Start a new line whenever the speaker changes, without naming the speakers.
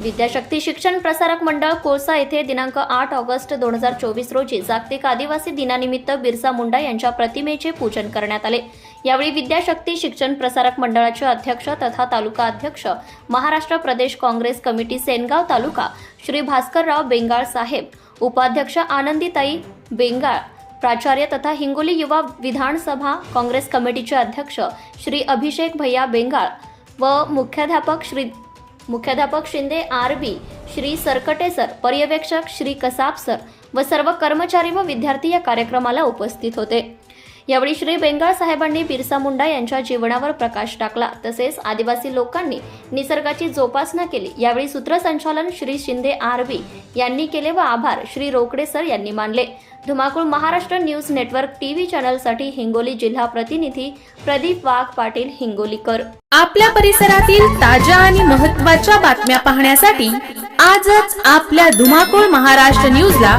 विद्याशक्ती शिक्षण प्रसारक मंडळ कोळसा येथे दिनांक आठ ऑगस्ट दोन हजार चोवीस रोजी जागतिक आदिवासी दिनानिमित्त बिरसा मुंडा यांच्या प्रतिमेचे पूजन करण्यात आले. यावेळी विद्याशक्ती शिक्षण प्रसारक मंडळाचे अध्यक्ष तथा तालुका अध्यक्ष महाराष्ट्र प्रदेश काँग्रेस कमिटी सेनगाव तालुका श्री भास्करराव बेंगाळ साहेब उपाध्यक्ष आनंदीताई बेंगाळ प्राचार्य तथा हिंगोली युवा विधानसभा काँग्रेस कमिटीचे अध्यक्ष श्री अभिषेक भैया बेंगाळ व मुख्याध्यापक श्री मुख्याध्यापक Shinde R B Shri Sarkate sir पर्यवेक्षक श्री कसाब सर व सर्व कर्मचारी व विद्यार्थी या कार्यक्रमाला उपस्थित होते. यावेळी श्री बेंगाळ साहेबांनी बिरसा मुंडा यांच्या जीवनावर प्रकाश टाकला. तसेच आदिवासी लोकांनी निसर्गाची जोपासना केली. यावेळी सूत्रसंचालन श्री शिंदे आर यांनी केले व आभार श्री रोकडे सर यांनी मानले. धुमाकूळ महाराष्ट्र न्यूज नेटवर्क टीव्ही चॅनलसाठी हिंगोली जिल्हा प्रतिनिधी प्रदीप वाघ पाटील हिंगोलीकर.
आपल्या परिसरातील ताज्या आणि महत्त्वाच्या बातम्या पाहण्यासाठी आजच आपल्या धुमाकूळ महाराष्ट्र न्यूजला